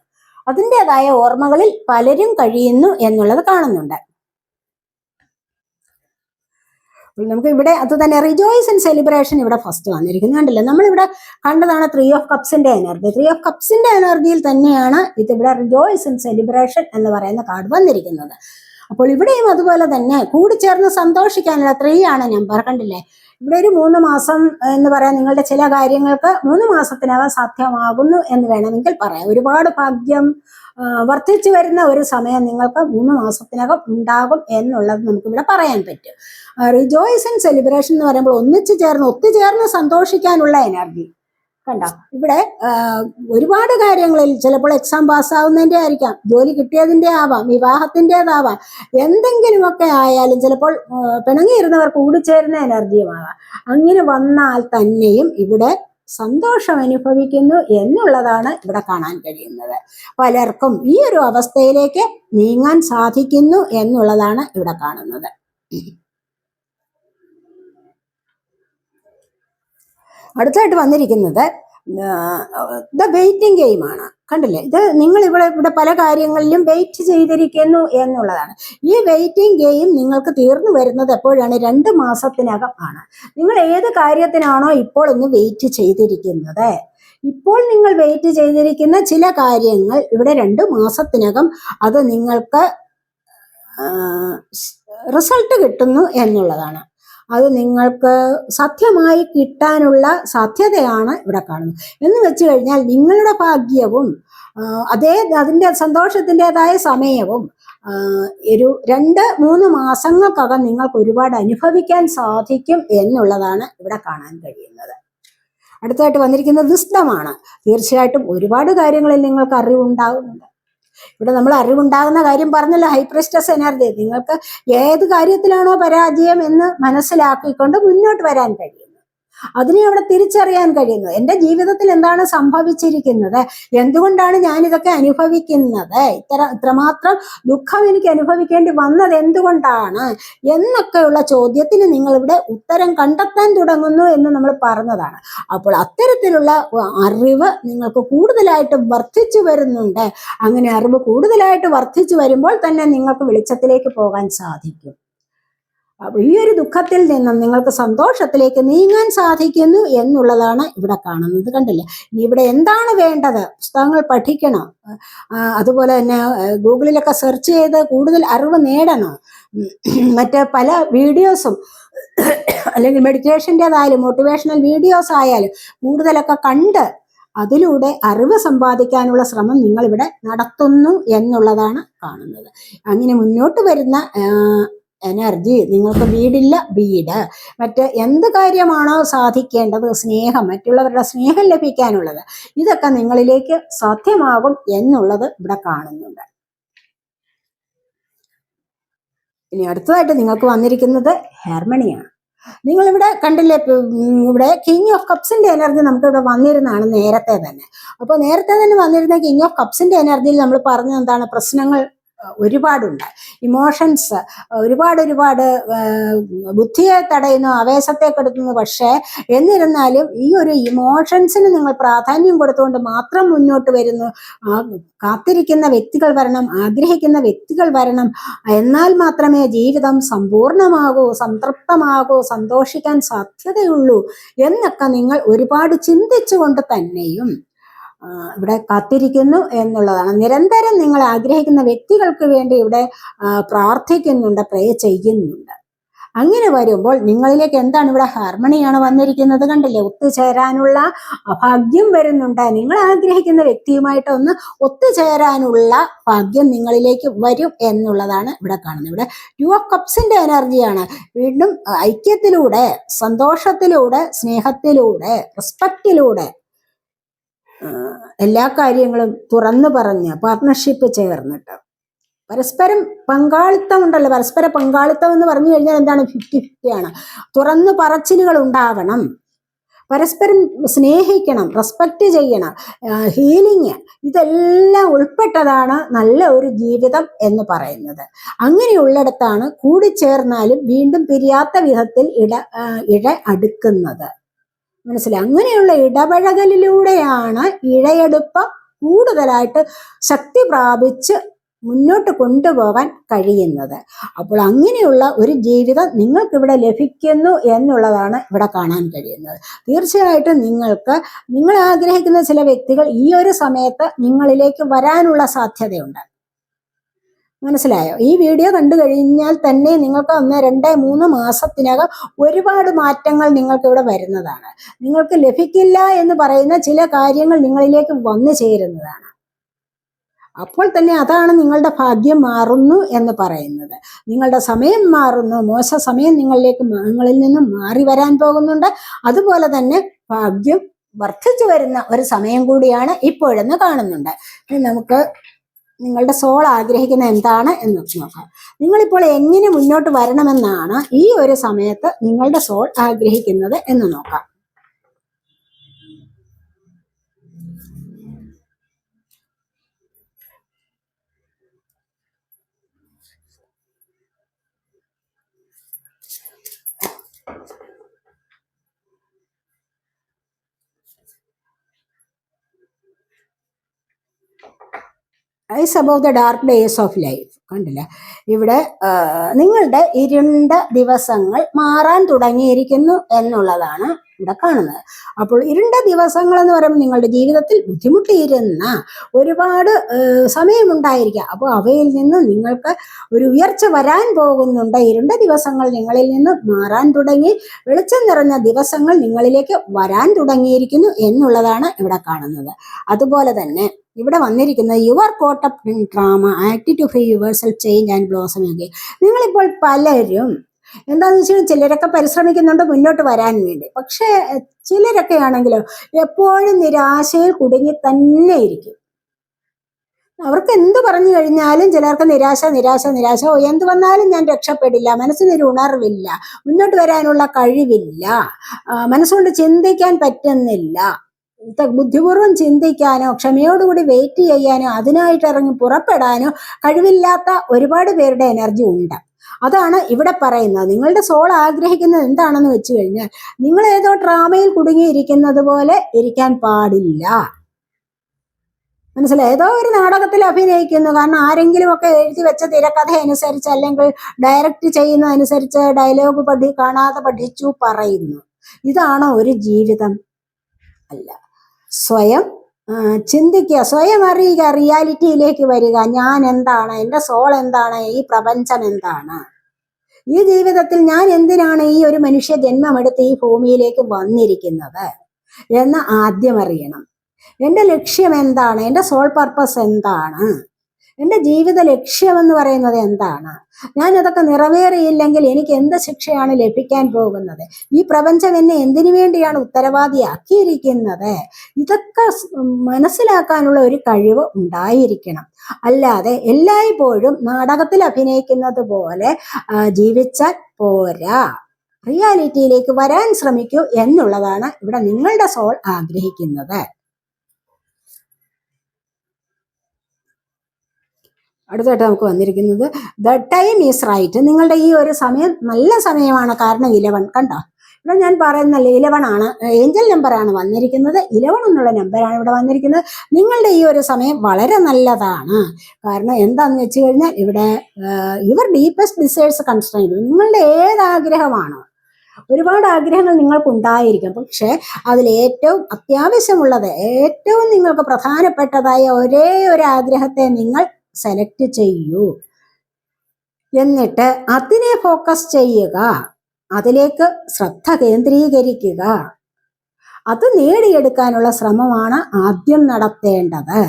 അതിന്റെതായ ഓർമ്മകളിൽ പലരും കഴിയുന്നു എന്നുള്ളത് കാണുന്നുണ്ട്. അപ്പോൾ നമുക്ക് ഇവിടെ അത് തന്നെ റിജോയ്സ് ആൻഡ് സെലിബ്രേഷൻ ഇവിടെ ഫസ്റ്റ് വന്നിരിക്കുന്നു. കണ്ടില്ലേ? നമ്മളിവിടെ കണ്ടതാണ് ത്രീ ഓഫ് കപ്സിന്റെ എനർജി ത്രീ ഓഫ് കപ്സിന്റെ എനർജിയിൽ തന്നെയാണ് ഇത് ഇവിടെ റിജോയ്സ് ആൻഡ് സെലിബ്രേഷൻ എന്ന് പറയുന്ന കാർഡ് വന്നിരിക്കുന്നത്. അപ്പോൾ ഇവിടെയും അതുപോലെ തന്നെ കൂടിച്ചേർന്ന് സന്തോഷിക്കാനുള്ള ത്രീയാണ് നമ്പർ. കണ്ടില്ലേ? ഇവിടെ ഒരു മൂന്ന് മാസം എന്ന് പറയാൻ നിങ്ങളുടെ ചില കാര്യങ്ങൾക്ക് മൂന്ന് മാസത്തിനകം സാധ്യമാകുന്നു എന്ന് വേണമെങ്കിൽ പറയാം. ഒരുപാട് ഭാഗ്യം വർദ്ധിച്ചു വരുന്ന ഒരു സമയം നിങ്ങൾക്ക് മൂന്ന് മാസത്തിനകം ഉണ്ടാകും എന്നുള്ളത് നമുക്കിവിടെ പറയാൻ പറ്റും. റിജോയ്സ് ആൻഡ് സെലിബ്രേഷൻ എന്ന് പറയുമ്പോൾ ഒന്നിച്ചു ചേർന്ന് ഒത്തുചേർന്ന് സന്തോഷിക്കാനുള്ള എനർജി കണ്ടോ? ഇവിടെ ഒരുപാട് കാര്യങ്ങളിൽ ചിലപ്പോൾ എക്സാം പാസ്സാവുന്നതിന്റെ ആയിരിക്കാം. ജോലി കിട്ടിയതിന്റെ ആവാം വിവാഹത്തിന്റെതാവാം എന്തെങ്കിലുമൊക്കെ ആയാലും ചിലപ്പോൾ പിണങ്ങിയിരുന്നവർ കൂടിച്ചേരുന്ന എനർജിയുമാവാം. അങ്ങനെ വന്നാൽ തന്നെയും ഇവിടെ സന്തോഷം അനുഭവിക്കുന്നു എന്നുള്ളതാണ് ഇവിടെ കാണാൻ കഴിയുന്നത്. പലർക്കും ഈ ഒരു അവസ്ഥയിലേക്ക് നീങ്ങാൻ സാധിക്കുന്നു എന്നുള്ളതാണ് ഇവിടെ കാണുന്നത്. അടുത്തായിട്ട് വന്നിരിക്കുന്നത് ദ വെയിറ്റിംഗ് ഗെയിമാണ് കണ്ടില്ലേ? ഇത് നിങ്ങൾ ഇവിടെ ഇവിടെ പല കാര്യങ്ങളിലും വെയിറ്റ് ചെയ്തിരിക്കുന്നു എന്നുള്ളതാണ്. ഈ വെയിറ്റിംഗ് ഗെയിം നിങ്ങൾക്ക് തീർന്നു വരുന്നത് എപ്പോഴാണ്? രണ്ട് മാസത്തിനകം ആണ്. നിങ്ങൾ ഏത് കാര്യത്തിനാണോ ഇപ്പോൾ ഒന്ന് വെയിറ്റ് ചെയ്തിരിക്കുന്നത്? ഇപ്പോൾ നിങ്ങൾ വെയിറ്റ് ചെയ്തിരിക്കുന്ന ചില കാര്യങ്ങൾ ഇവിടെ രണ്ട് മാസത്തിനകം അത് നിങ്ങൾക്ക് റിസൾട്ട് കിട്ടുന്നു എന്നുള്ളതാണ്. അത് നിങ്ങൾക്ക് സത്യമായി കിട്ടാനുള്ള സാധ്യതയാണ് ഇവിടെ കാണുന്നത്. എന്ന് വെച്ച് കഴിഞ്ഞാൽ നിങ്ങളുടെ ഭാഗ്യവും അതേ അതിന്റെ സന്തോഷത്തിന്റെതായ സമയവും ഒരു രണ്ട് മൂന്ന് മാസങ്ങൾക്കകം നിങ്ങൾക്ക് ഒരുപാട് അനുഭവിക്കാൻ സാധിക്കും എന്നുള്ളതാണ് ഇവിടെ കാണാൻ കഴിയുന്നത്. അടുത്തായിട്ട് വന്നിരിക്കുന്നത് വിസ്ഡമാണ് തീർച്ചയായിട്ടും ഒരുപാട് കാര്യങ്ങളിൽ നിങ്ങൾക്ക് അറിവുണ്ടാകുന്നുണ്ട് ഇവിടെ നമ്മൾ അറിവുണ്ടാകുന്ന കാര്യം പറഞ്ഞല്ലോ ഹൈപ്രസ്റ്റസ് എനർജി നിങ്ങൾക്ക് ഏത് കാര്യത്തിലാണോ പരാജയം എന്ന് മനസ്സിലാക്കിക്കൊണ്ട് മുന്നോട്ട് വരാൻ കഴിയുന്നു അതിനെ അവിടെ തിരിച്ചറിയാൻ കഴിയുന്നു. എന്റെ ജീവിതത്തിൽ എന്താണ് സംഭവിച്ചിരിക്കുന്നത്? എന്തുകൊണ്ടാണ് ഞാൻ ഇതൊക്കെ അനുഭവിക്കുന്നത്? ഇത്ര ഇത്രമാത്രം ദുഃഖം എനിക്ക് അനുഭവിക്കേണ്ടി വന്നത് എന്തുകൊണ്ടാണ്? എന്നൊക്കെയുള്ള ചോദ്യത്തിന് നിങ്ങൾ ഇവിടെ ഉത്തരം കണ്ടെത്താൻ തുടങ്ങുന്നു എന്ന് നമ്മൾ പറഞ്ഞതാണ്. അപ്പോൾ അത്തരത്തിലുള്ള അറിവ് നിങ്ങൾക്ക് കൂടുതലായിട്ട് വർദ്ധിച്ചു വരുന്നുണ്ട്. അങ്ങനെ അറിവ് കൂടുതലായിട്ട് വർദ്ധിച്ചു വരുമ്പോൾ തന്നെ നിങ്ങൾക്ക് വെളിച്ചത്തിലേക്ക് പോകാൻ സാധിക്കും. ഈ ഒരു ദുഃഖത്തിൽ നിന്നും നിങ്ങൾക്ക് സന്തോഷത്തിലേക്ക് നീങ്ങാൻ സാധിക്കുന്നു എന്നുള്ളതാണ് ഇവിടെ കാണുന്നത് കണ്ടില്ല? ഇനി ഇവിടെ എന്താണ് വേണ്ടത്? പുസ്തകങ്ങൾ പഠിക്കണം. അതുപോലെ തന്നെ ഗൂഗിളിലൊക്കെ സെർച്ച് ചെയ്ത് കൂടുതൽ അറിവ് നേടണം. മറ്റ് പല വീഡിയോസും അല്ലെങ്കിൽ മെഡിറ്റേഷന്റെതായാലും മോട്ടിവേഷണൽ വീഡിയോസ് ആയാലും കൂടുതലൊക്കെ കണ്ട് അതിലൂടെ അറിവ് സമ്പാദിക്കാനുള്ള ശ്രമം നിങ്ങളിവിടെ നടത്തുന്നു എന്നുള്ളതാണ് കാണുന്നത്. അങ്ങനെ മുന്നോട്ട് വരുന്ന എനർജി. നിങ്ങൾക്ക് വീടില്ല വീട്. മറ്റ് എന്ത് കാര്യമാണോ സാധിക്കേണ്ടത് സ്നേഹം മറ്റുള്ളവരുടെ സ്നേഹം ലഭിക്കാനുള്ളത് ഇതൊക്കെ നിങ്ങളിലേക്ക് സാധ്യമാകും എന്നുള്ളത് ഇവിടെ കാണുന്നുണ്ട്. ഇനി അടുത്തതായിട്ട് നിങ്ങൾക്ക് വന്നിരിക്കുന്നത് ഹെർമണിയാണ്. നിങ്ങൾ ഇവിടെ കണ്ടില്ലേ ഇവിടെ കിങ് ഓഫ് കപ്സിന്റെ എനർജി നമുക്ക് ഇവിടെ വന്നിരുന്നതാണ് നേരത്തെ തന്നെ. അപ്പോൾ നേരത്തെ തന്നെ വന്നിരുന്ന കിങ് ഓഫ് കപ്സിന്റെ എനർജിയിൽ നമ്മൾ പറഞ്ഞത് എന്താണ്? പ്രശ്നങ്ങൾ ഒരുപാടുണ്ട്. ഇമോഷൻസ് ഒരുപാട് ഒരുപാട് ബുദ്ധിയെ തടയുന്നു ആവേശത്തെ കെടുത്തുന്നു പക്ഷേ എന്നിരുന്നാലും ഈ ഒരു ഇമോഷൻസിന് നിങ്ങൾ പ്രാധാന്യം കൊടുത്തുകൊണ്ട് മാത്രം മുന്നോട്ട് വരുന്നു. കാത്തിരിക്കുന്ന വ്യക്തികൾ വരണം ആഗ്രഹിക്കുന്ന വ്യക്തികൾ വരണം. എന്നാൽ മാത്രമേ ജീവിതം സമ്പൂർണമാകൂ സംതൃപ്തമാകൂ സന്തോഷിക്കാൻ സാധ്യതയുള്ളൂ എന്നൊക്കെ നിങ്ങൾ ഒരുപാട് ചിന്തിച്ചുകൊണ്ട് തന്നെയും ഇവിടെ കാത്തിരിക്കുന്നു എന്നുള്ളതാണ്. നിരന്തരം നിങ്ങൾ ആഗ്രഹിക്കുന്ന വ്യക്തികൾക്ക് വേണ്ടി ഇവിടെ പ്രാർത്ഥിക്കുന്നുണ്ട് പ്രേ ചെയ്യുന്നുണ്ട്. അങ്ങനെ വരുമ്പോൾ നിങ്ങളിലേക്ക് എന്താണ് ഇവിടെ ഹാർമണിയാണ് വന്നിരിക്കുന്നത് കണ്ടില്ലേ? ഒത്തുചേരാനുള്ള ഭാഗ്യം വരുന്നുണ്ട്. നിങ്ങൾ ആഗ്രഹിക്കുന്ന വ്യക്തിയുമായിട്ട് ഒന്ന് ഒത്തുചേരാനുള്ള ഭാഗ്യം നിങ്ങളിലേക്ക് വരും എന്നുള്ളതാണ് ഇവിടെ കാണുന്നത്. ഇവിടെ ടു ഓഫ് കപ്സിന്റെ എനർജിയാണ്. വീണ്ടും ഐക്യത്തിലൂടെ സന്തോഷത്തിലൂടെ സ്നേഹത്തിലൂടെ റെസ്പെക്റ്റിലൂടെ എല്ലാ കാര്യങ്ങളും തുറന്നു പറഞ്ഞ് പാർട്ട്ണർഷിപ്പ് ചേർന്നിട്ട്. പരസ്പരം പങ്കാളിത്തം ഉണ്ടല്ലോ. പരസ്പര പങ്കാളിത്തം എന്ന് പറഞ്ഞു കഴിഞ്ഞാൽ എന്താണ്? ഫിഫ്റ്റി ഫിഫ്റ്റി ആണ്. തുറന്നു പറച്ചിലുകൾ ഉണ്ടാവണം. പരസ്പരം സ്നേഹിക്കണം റെസ്പെക്റ്റ് ചെയ്യണം ഹീലിങ് ഇതെല്ലാം ഉൾപ്പെട്ടതാണ് നല്ല ഒരു ജീവിതം എന്ന് പറയുന്നത്. അങ്ങനെയുള്ളിടത്താണ് കൂടിച്ചേർന്നാലും വീണ്ടും പിരിയാത്ത വിധത്തിൽ ഇട ഇഴ അടുക്കുന്നത്. മനസ്സിലായി. അങ്ങനെയുള്ള ഇടപഴകലിലൂടെയാണ് ഇഴയെടുപ്പ് കൂടുതലായിട്ട് ശക്തി പ്രാപിച്ച് മുന്നോട്ട് കൊണ്ടുപോകാൻ കഴിയുന്നത്. അപ്പോൾ അങ്ങനെയുള്ള ഒരു ജീവിതം നിങ്ങൾക്കിവിടെ ലഭിക്കുന്നു എന്നുള്ളതാണ് ഇവിടെ കാണാൻ കഴിയുന്നത്. തീർച്ചയായിട്ടും നിങ്ങൾക്ക് നിങ്ങൾ ആഗ്രഹിക്കുന്ന ചില വ്യക്തികൾ ഈ ഒരു സമയത്ത് നിങ്ങളിലേക്ക് വരാനുള്ള സാധ്യതയുണ്ട്. മനസ്സിലായോ? ഈ വീഡിയോ കണ്ടു കഴിഞ്ഞാൽ തന്നെ നിങ്ങൾക്ക് ഒന്ന് രണ്ട് മൂന്ന് മാസത്തിനകം ഒരുപാട് മാറ്റങ്ങൾ നിങ്ങൾക്ക് ഇവിടെ വരുന്നതാണ്. നിങ്ങൾക്ക് ലഭിക്കില്ല എന്ന് പറയുന്ന ചില കാര്യങ്ങൾ നിങ്ങളിലേക്ക് വന്നു ചേരുന്നതാണ്. അപ്പോൾ തന്നെ അതാണ് നിങ്ങളുടെ ഭാഗ്യം മാറുന്നു എന്ന് പറയുന്നത്. നിങ്ങളുടെ സമയം മാറുന്നു. മോശ സമയം നിങ്ങളിലേക്ക് നിങ്ങളിൽ നിന്നും മാറി വരാൻ പോകുന്നുണ്ട്. അതുപോലെ തന്നെ ഭാഗ്യം വർദ്ധിച്ചു വരുന്ന ഒരു സമയം കൂടിയാണ് ഇപ്പോഴെന്ന് കാണുന്നുണ്ട്. നമുക്ക് നിങ്ങളുടെ സോൾ ആഗ്രഹിക്കുന്ന എന്താണ് എന്ന് വെച്ച് നോക്കാം. നിങ്ങളിപ്പോൾ എങ്ങനെ മുന്നോട്ട് വരണമെന്നാണ് ഈ ഒരു സമയത്ത് നിങ്ങളുടെ സോൾ ആഗ്രഹിക്കുന്നത് എന്ന് നോക്കാം. Eyes above the dark days of life കണ്ടില്ല? ഇവിടെ നിങ്ങളുടെ ഇരുണ്ട ദിവസങ്ങൾ മാറാൻ തുടങ്ങിയിരിക്കുന്നു എന്നുള്ളതാണ് ഇവിടെ കാണുന്നത്. അപ്പോൾ ഇരുണ്ട ദിവസങ്ങൾ എന്ന് പറയുമ്പോൾ നിങ്ങളുടെ ജീവിതത്തിൽ ബുദ്ധിമുട്ടിയിരുന്ന ഒരുപാട് സമയമുണ്ടായിരിക്കുക സമയമുണ്ടായിരിക്കാം. അപ്പോൾ അവയിൽ നിന്ന് നിങ്ങൾക്ക് ഒരു ഉയർച്ച വരാൻ പോകുന്നുണ്ട്. ഇരുണ്ട ദിവസങ്ങൾ നിങ്ങളിൽ നിന്ന് മാറാൻ തുടങ്ങി വെളിച്ചം നിറഞ്ഞ ദിവസങ്ങൾ നിങ്ങളിലേക്ക് വരാൻ തുടങ്ങിയിരിക്കുന്നു എന്നുള്ളതാണ് ഇവിടെ കാണുന്നത്. അതുപോലെ തന്നെ ഇവിടെ വന്നിരിക്കുന്നത് your cut up drama act to free yourself change and blossom എങ്കിൽ നിങ്ങളിപ്പോൾ പലരും എന്താണെന്ന് വെച്ചാൽ ചിലരൊക്കെ പരിശ്രമിക്കുന്നുണ്ട് മുന്നോട്ട് വരാൻ വേണ്ടി. പക്ഷെ ചിലരൊക്കെ ആണെങ്കിലോ എപ്പോഴും നിരാശയിൽ കുടുങ്ങി തന്നെ ഇരിക്കും. അവർക്ക് എന്ത് പറഞ്ഞു കഴിഞ്ഞാലും ചിലർക്ക് നിരാശ നിരാശ നിരാശ. എന്ത് വന്നാലും ഞാൻ രക്ഷപ്പെടില്ല മനസ്സിനൊരു ഉണർവില്ല മുന്നോട്ട് വരാനുള്ള കഴിവില്ല മനസ്സുകൊണ്ട് ചിന്തിക്കാൻ പറ്റുന്നില്ല. ബുദ്ധിപൂർവം ചിന്തിക്കാനോ ക്ഷമയോടുകൂടി വെയിറ്റ് ചെയ്യാനോ അതിനായിട്ട് ഇറങ്ങി പുറപ്പെടാനോ കഴിവില്ലാത്ത ഒരുപാട് പേരുടെ എനർജി ഉണ്ട്. അതാണ് ഇവിടെ പറയുന്നത്. നിങ്ങളുടെ സോൾ ആഗ്രഹിക്കുന്നത് എന്താണെന്ന് വെച്ച് കഴിഞ്ഞാൽ നിങ്ങൾ ഏതോ ഡ്രാമയിൽ കുടുങ്ങിയിരിക്കുന്നത് പോലെ ഇരിക്കാൻ പാടില്ല. മനസ്സിലായി? ഏതോ ഒരു നാടകത്തിൽ അഭിനയിക്കുന്നു. കാരണം ആരെങ്കിലും ഒക്കെ എഴുതി വെച്ച തിരക്കഥ അനുസരിച്ച് അല്ലെങ്കിൽ ഡയറക്റ്റ് ചെയ്യുന്നതനുസരിച്ച് ഡയലോഗ് പഠി കാണാതെ പഠിച്ചു പറയുന്നു. ഇതാണോ ഒരു ജീവിതം? അല്ല. സ്വയം ചിന്തിക്കുക. സ്വയം അറിയുക റിയാലിറ്റിയിലേക്ക് വരിക. ഞാൻ എന്താണ്? എന്റെ സോൾ എന്താണ്? ഈ പ്രപഞ്ചം എന്താണ്? ഈ ജീവിതത്തിൽ ഞാൻ എന്തിനാണ് ഈ ഒരു മനുഷ്യ ജന്മമെടുത്ത് ഈ ഭൂമിയിലേക്ക് വന്നിരിക്കുന്നത്? എന്ന് ആദ്യം അറിയണം. എന്റെ ലക്ഷ്യം എന്താണ്? എന്റെ സോൾ പർപ്പസ് എന്താണ്? എന്റെ ജീവിത ലക്ഷ്യമെന്ന് പറയുന്നത് എന്താണ്? ഞാൻ അതൊക്കെ നിറവേറിയില്ലെങ്കിൽ എനിക്ക് എന്ത് ശിക്ഷയാണ് ലഭിക്കാൻ പോകുന്നത്? ഈ പ്രപഞ്ചം എന്നെ എന്തിനു വേണ്ടിയാണ് ഉത്തരവാദിയാക്കിയിരിക്കുന്നത്? ഇതൊക്കെ മനസ്സിലാക്കാനുള്ള ഒരു കഴിവ് ഉണ്ടായിരിക്കണം. അല്ലാതെ എല്ലായ്പ്പോഴും നാടകത്തിൽ അഭിനയിക്കുന്നത് പോലെ ജീവിച്ച പോരാ. റിയാലിറ്റിയിലേക്ക് വരാൻ ശ്രമിക്കൂ എന്നുള്ളതാണ് ഇവിടെ നിങ്ങളുടെ സോൾ ആഗ്രഹിക്കുന്നത്. അടുത്തായിട്ട് നമുക്ക് വന്നിരിക്കുന്നത് ദ ടൈം ഈസ് റൈറ്റ് നിങ്ങളുടെ ഈ ഒരു സമയം നല്ല സമയമാണ്. കാരണം ഇലവൻ കണ്ടോ? ഇവിടെ ഞാൻ പറയുന്നില്ല ഇലവൺ ആണ്. ഏഞ്ചൽ നമ്പറാണ് വന്നിരിക്കുന്നത്. ഇലവൺ എന്നുള്ള നമ്പറാണ് ഇവിടെ വന്നിരിക്കുന്നത്. നിങ്ങളുടെ ഈ ഒരു സമയം വളരെ നല്ലതാണ്. കാരണം എന്താന്ന് വെച്ച് കഴിഞ്ഞാൽ ഇവിടെ യുവർ ഡീപ്പസ്റ്റ് ഡിസൈഡ്സ് കൺസ്ട്രൈൻ നിങ്ങളുടെ ഏത് ആഗ്രഹമാണോ ഒരുപാട് ആഗ്രഹങ്ങൾ നിങ്ങൾക്ക് ഉണ്ടായിരിക്കും പക്ഷെ അതിൽ ഏറ്റവും അത്യാവശ്യമുള്ളത് ഏറ്റവും നിങ്ങൾക്ക് പ്രധാനപ്പെട്ടതായ ഒരേ ഒരു ആഗ്രഹത്തെ നിങ്ങൾ സെലക്ട് ചെയ്യൂ. എന്നിട്ട് അതിനെ ഫോക്കസ് ചെയ്യുക. അതിലേക്ക് ശ്രദ്ധ കേന്ദ്രീകരിക്കുക. അത് നേടിയെടുക്കാനുള്ള ശ്രമമാണ് ആദ്യം നടത്തേണ്ടത്.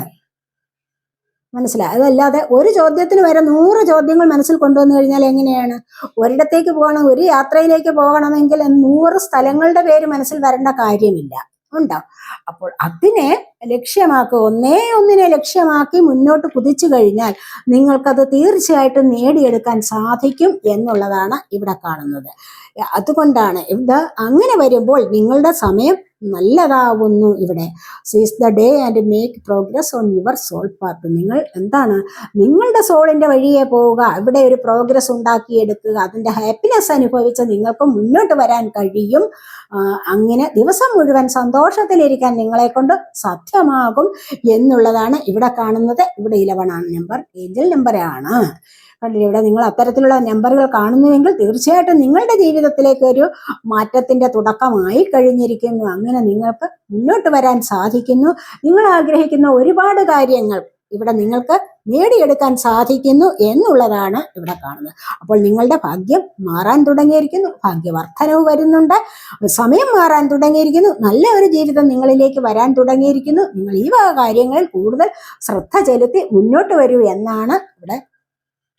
മനസ്സിലായി? അതല്ലാതെ ഒരു ചോദ്യത്തിന് വരെ നൂറ് ചോദ്യങ്ങൾ മനസ്സിൽ കൊണ്ടുവന്നു കഴിഞ്ഞാൽ എങ്ങനെയാണ്? ഒരിടത്തേക്ക് പോകണം ഒരു യാത്രയിലേക്ക് പോകണമെങ്കിൽ നൂറ് സ്ഥലങ്ങളുടെ പേര് മനസ്സിൽ വരേണ്ട കാര്യമില്ല. ഉണ്ടോ? അപ്പോൾ അതിനെ ലക്ഷ്യമാക്കുക. ഒന്നേ ഒന്നിനെ ലക്ഷ്യമാക്കി മുന്നോട്ട് കുതിച്ചു കഴിഞ്ഞാൽ നിങ്ങൾക്കത് തീർച്ചയായിട്ടും നേടിയെടുക്കാൻ സാധിക്കും എന്നുള്ളതാണ് ഇവിടെ കാണുന്നത്. അതുകൊണ്ടാണ് ഇത് അങ്ങനെ വരുമ്പോൾ നിങ്ങളുടെ സമയം നല്ലതാവുന്നു ഇവിടെ. Seize the day and make progress on your soul path നിങ്ങൾ എന്താണ്? നിങ്ങളുടെ സോളിന്റെ വഴിയെ പോവുക. ഇവിടെ ഒരു പ്രോഗ്രസ് ഉണ്ടാക്കിയെടുക്കുക. അതിന്റെ ഹാപ്പിനെസ് അനുഭവിച്ച് നിങ്ങൾക്ക് മുന്നോട്ട് വരാൻ കഴിയും. അങ്ങനെ ദിവസം മുഴുവൻ സന്തോഷത്തിലിരിക്കാൻ നിങ്ങളെ കൊണ്ട് സാധ്യമാകും എന്നുള്ളതാണ് ഇവിടെ കാണുന്നത്. ഇവിടെ ഇലവൺ ആണ്. നമ്പർ ഏഞ്ചൽ നമ്പറാണ് കണ്ടില്ലേ ഇവിടെ നിങ്ങൾ അത്തരത്തിലുള്ള നമ്പറുകൾ കാണുന്നുവെങ്കിൽ തീർച്ചയായിട്ടും നിങ്ങളുടെ ജീവിതത്തിലേക്ക് ഒരു മാറ്റത്തിന്റെ തുടക്കമായി കഴിഞ്ഞിരിക്കുന്നു. അങ്ങനെ നിങ്ങൾക്ക് മുന്നോട്ട് വരാൻ സാധിക്കുന്നു. നിങ്ങൾ ആഗ്രഹിക്കുന്ന ഒരുപാട് കാര്യങ്ങൾ ഇവിടെ നിങ്ങൾക്ക് നേടിയെടുക്കാൻ സാധിക്കുന്നു എന്നുള്ളതാണ് ഇവിടെ കാണുന്നത്. അപ്പോൾ നിങ്ങളുടെ ഭാഗ്യം മാറാൻ തുടങ്ങിയിരിക്കുന്നു. ഭാഗ്യവർദ്ധനവ് വരുന്നുണ്ട്. സമയം മാറാൻ തുടങ്ങിയിരിക്കുന്നു. നല്ല ഒരു ജീവിതം നിങ്ങളിലേക്ക് വരാൻ തുടങ്ങിയിരിക്കുന്നു. നിങ്ങൾ ഈ കാര്യങ്ങളിൽ കൂടുതൽ ശ്രദ്ധ ചെലുത്തി മുന്നോട്ട് വരൂ എന്നാണ് ഇവിടെ